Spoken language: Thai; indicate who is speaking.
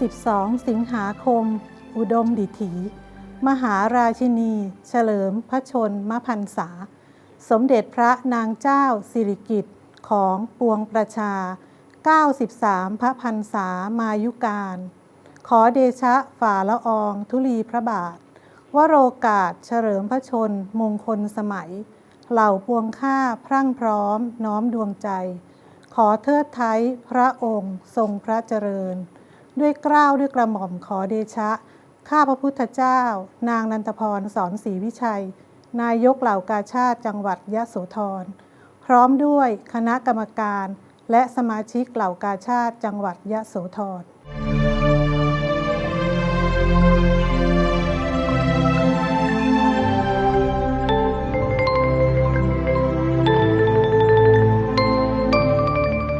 Speaker 1: 12 สิงหาคม อุดมดิถี มหาราชินี เฉลิมพระชนมพรรษา สมเด็จพระนางเจ้าสิริกิติ์ของปวงประชา 93 พระพรรษามายุการ ขอเดชะฝ่าละอองธุลีพระบาท วโรกาสเฉลิมพระชนมงคลสมัย เหล่าปวงข้าพรั่งพร้อมน้อมดวงใจ ขอเทิดไทยพระองค์ทรงพระเจริญ ด้วยเกล้าวด้วยกระหม่อมขอเดชะ ข้าพระพุทธเจ้า นางนันทพรสอนศรีวิชัย นายกเหล่ากาชาติจังหวัดยะโสธร พร้อมด้วยคณะกรรมการ และสมาชิกเหล่ากาชาติจังหวัดยะโสธร